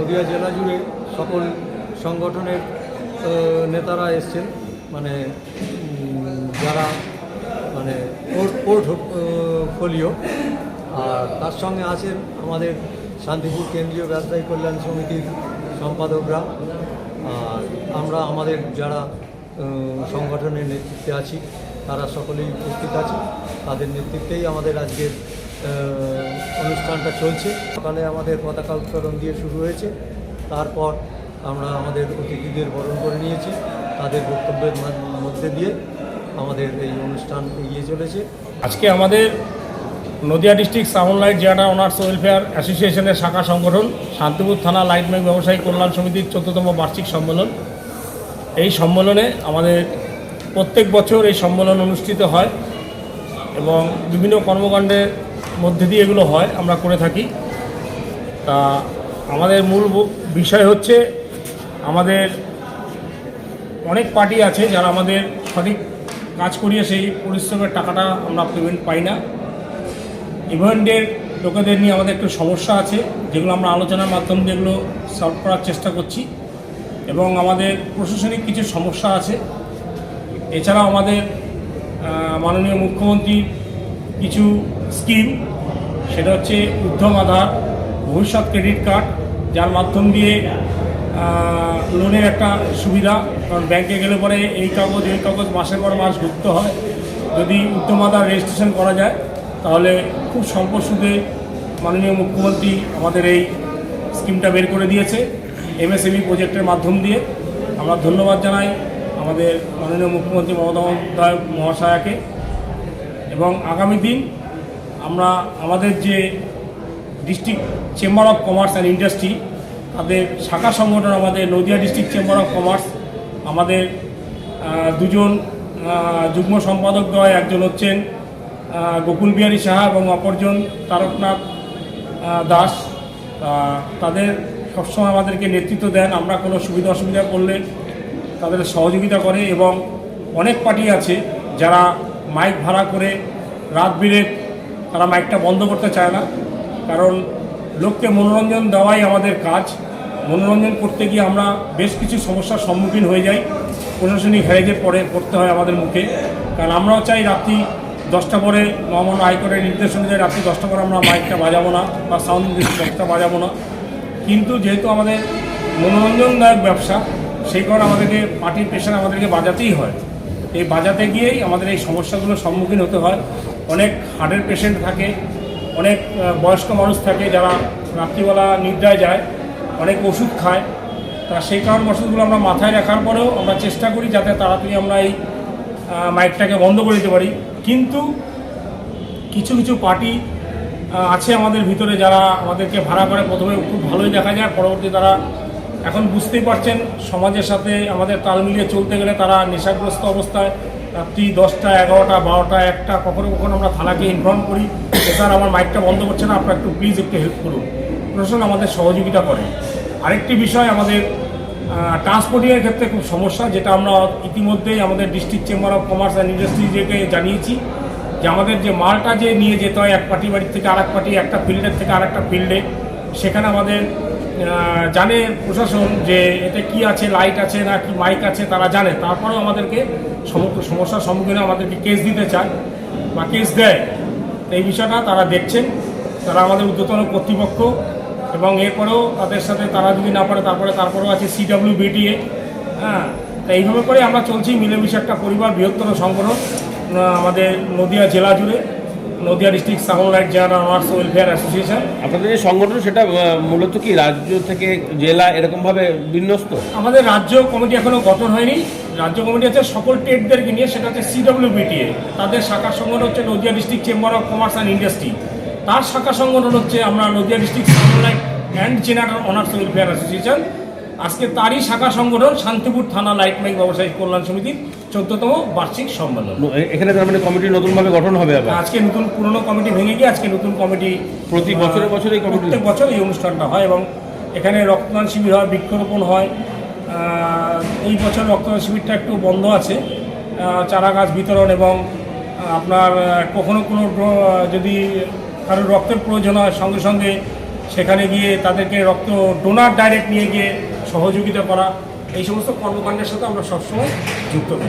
নদিয়া জেলা জুড়ে সকল সংগঠনের নেতারা এসছেন। মানে যারা মানে পোর্ট পোর্ট ফোলিও। আর তার সঙ্গে আছেন আমাদের শান্তিপুর কেন্দ্রীয় ব্যবসায়ী কল্যাণ সমিতির সম্পাদকরা। আর আমরা আমাদের যারা সংগঠনের নেতৃত্বে আছি, তারা সকলেই উপস্থিত আছে তাদের নেতৃত্বেই আমাদের আজকের অনুষ্ঠানটা চলছে। সকালে আমাদের পতাকা উত্তোলন দিয়ে শুরু হয়েছে। তারপর আমরা আমাদের অতিথিদের বরণ করে নিয়েছি। তাদের বক্তব্যের মধ্যে দিয়ে আমাদের এই অনুষ্ঠান এগিয়ে চলেছে। আজকে আমাদের নদিয়া ডিস্ট্রিক্ট সাউন্ড লাইট জিয়াটা অনার্স ওয়েলফেয়ার অ্যাসোসিয়েশনের শাখা সংগঠন, শান্তিপুর থানা লাইটম্যান ব্যবসায়ী কল্যাণ সমিতির চোদ্দতম বার্ষিক সম্মেলন। এই সম্মেলনে আমাদের প্রত্যেক বছর এই সম্মেলন অনুষ্ঠিত হয় এবং বিভিন্ন কর্মকাণ্ডের মধ্যে দিয়ে এগুলো হয়, আমরা করে থাকি। তা আমাদের মূল বিষয় হচ্ছে আমাদের অনেক পার্টি আছে যারা আমাদের সঠিক কাজ করিয়ে সেই পরিশ্রমের টাকাটা আমরা পেমেন্ট পাই না। ইভেন্টের লোকেদের নিয়ে আমাদের একটু সমস্যা আছে, যেগুলো আমরা আলোচনার মাধ্যমে যেগুলো সলভ করার চেষ্টা করছি। এবং আমাদের প্রশাসনিক কিছু সমস্যা আছে। এছাড়াও আমাদের মাননীয় মুখ্যমন্ত্রীর কিছু স্কিম, সেটা হচ্ছে উদ্যম আধার, ভবিষ্যৎ ক্রেডিট কার্ড, যার মাধ্যম দিয়ে লোনের একটা সুবিধা, কারণ ব্যাংকে গেলে পরে এই কাগজ এই কাগজ মাসের পর মাস ঘুরতে হয়। যদি উদ্যম আধার রেজিস্ট্রেশন করা যায়, তাহলে খুব স্বল্প সুদে মাননীয় মুখ্যমন্ত্রী আমাদের এই স্কিমটা বের করে দিয়েছে এমএসএমই প্রজেক্টের মাধ্যম দিয়ে। আমরা ধন্যবাদ জানাই আমাদের মাননীয় মুখ্যমন্ত্রী মমতা মহাশয়াকে। এবং আগামী দিন আমরা আমাদের যে district chamber of commerce and industry তাদের শাখা সংগঠন আমাদের Nadia district chamber of commerce আমাদের দুজন যুগ্ম সম্পাদক দ্বয় একজন হচ্ছেন গোকুল বিহারী সাহা এবং অপরজন তারকনাথ দাস। তাদের সবসময় আমাদেরকে নেতৃত্ব দেন। আমরা কোনো সুবিধা অসুবিধা করলে তাদের সহযোগিতা করে এবং অনেক পার্টি আছে যারা মাইক ভাড়া করে রাত বিরেত তারা মাইকটা বন্ধ করতে চায় না। কারণ লোককে মনোরঞ্জন দেওয়াই আমাদের কাজ। মনোরঞ্জন করতে গিয়ে আমরা বেশ কিছু সমস্যার সম্মুখীন হয়ে যাই। প্রশাসনিক হ্যারেজের পরে পড়তে হয় আমাদের মুখে। কারণ আমরাও চাই রাত্রি দশটা পরে মহামান্য হাইকোর্টের নির্দেশ অনুযায়ী রাত্রি দশটা পরে আমরা মাইকটা বাজাবো না বা সাউন্ড বক্সটা বাজাবো না। কিন্তু যেহেতু আমাদের মনোরঞ্জনদায়ক ব্যবসা, সেই কারণে আমাদেরকে, পার্টির পেশার আমাদেরকে বাজাতেই হয়। এই বাজাতে গিয়েই আমাদের এই সমস্যাগুলোর সম্মুখীন হতে হয়। অনেক হার্টের পেশেন্ট থাকে, অনেক বয়স্ক মানুষ থাকে যারা রাত্রিবেলা নিদ্রায় যায়, অনেক ওষুধ খায়। তা সেই কারণ ওষুধগুলো আমরা মাথায় রাখার পরেও আমরা চেষ্টা করি যাতে তাড়াতাড়ি আমরা এই মাইকটাকে বন্ধ করে দিতে পারি। কিন্তু কিছু কিছু পার্টি আছে আমাদের ভিতরে যারা আমাদেরকে ভাড়া করে। প্রথমে খুব ভালোই দেখা যায়, পরবর্তী তারা এখন বুঝতেই পারছেন, সমাজের সাথে আমাদের তাল মিলিয়ে চলতে গেলে তারা নেশাগ্রস্ত অবস্থায়, রাত্রি দশটা, এগারোটা, বারোটা, একটা, কখনো কখনো আমরা থানাকে ইনফর্ম করি। স্যার আমার মাইকটা বন্ধ করছে না, আপনারা একটু প্লিজ একটু হেল্প করুন। প্রশাসন আমাদের সহযোগিতা করে। আরেকটি বিষয় আমাদের ট্রান্সপোর্টিংয়ের ক্ষেত্রে খুব সমস্যা, যেটা আমরা ইতিমধ্যেই আমাদের district chamber of commerce and ইন্ডাস্ট্রিজকে জানিয়েছি, যে আমাদের যে মালটা যে নিয়ে যেতে হয়, এক পার্টি বাড়ির থেকে আরেক পার্টি একটা ফিল্ডের থেকে আরেকটা ফিল্ডে সেখানে আমাদের জানে প্রশাসন যে এতে কি আছে লাইট আছে না কি মাইক আছে, তারা জানে। তারপরেও আমাদেরকে সমস্যার সম্মুখীনে আমাদেরকে কেস দিতে চায় বা কেস দেয়। এই বিষয়টা তারা দেখছেন। তারা আমাদের ঊর্ধ্বতন কর্তৃপক্ষ এবং এরপরেও তাদের সাথে তারা যদি না পারে, তারপরে তারপরেও আছে সিডাব্লিউ বিটিএ হ্যাঁ তা এইভাবে করে আমরা চলছি। মিলেমিশে একটা পরিবার, বৃহত্তর সংগঠন আমাদের নদিয়া জেলা জুড়ে। Nadia district sound light general arts welfare association. আপনাদের যে সংগঠন সেটা মূলত কি রাজ্য থেকে জেলা এরকমভাবে বিন্যস্ত? আমাদের রাজ্য কমিটি এখনও গঠন হয়নি। রাজ্য কমিটি আছে সকল টেটদেরকে নিয়ে সেটা হচ্ছে সিডব্লিউবিটিএ তাদের শাখা সংগঠন হচ্ছে Nadia district chamber of commerce and industry. তার শাখা সংগঠন হচ্ছে আমরা Nadia district sunlight and general owners welfare association. আজকে তারই শাখা সংগঠন শান্তিপুর থানা লাইট মাইক ব্যবসায়িক কল্যাণ সমিতির চোদ্দতম বার্ষিক সম্মেলন। এখানে তার মানে কমিটি নতুনভাবে গঠন হবে আবার? আজকে নতুন পুরনো কমিটি ভেঙে গিয়ে আজকে নতুন কমিটি প্রতি বছরে বছরে কমিটি প্রত্যেক বছর এই অনুষ্ঠানটা হয় এবং এখানে রক্তদান শিবির হয় বৃক্ষরোপণ হয়। এই বছর রক্তদান শিবিরটা একটু বন্ধ আছে। চারা গাছ বিতরণ এবং আপনার কখনো কোনো যদি কারোর রক্তের প্রয়োজন হয় সঙ্গে সঙ্গে সেখানে গিয়ে তাদেরকে রক্ত ডোনার ডাইরেক্ট নিয়ে গিয়ে সহযোগিতা করা এই সমস্ত কর্মকাণ্ডের সাথে আমরা সবসময় যুক্ত থাকি।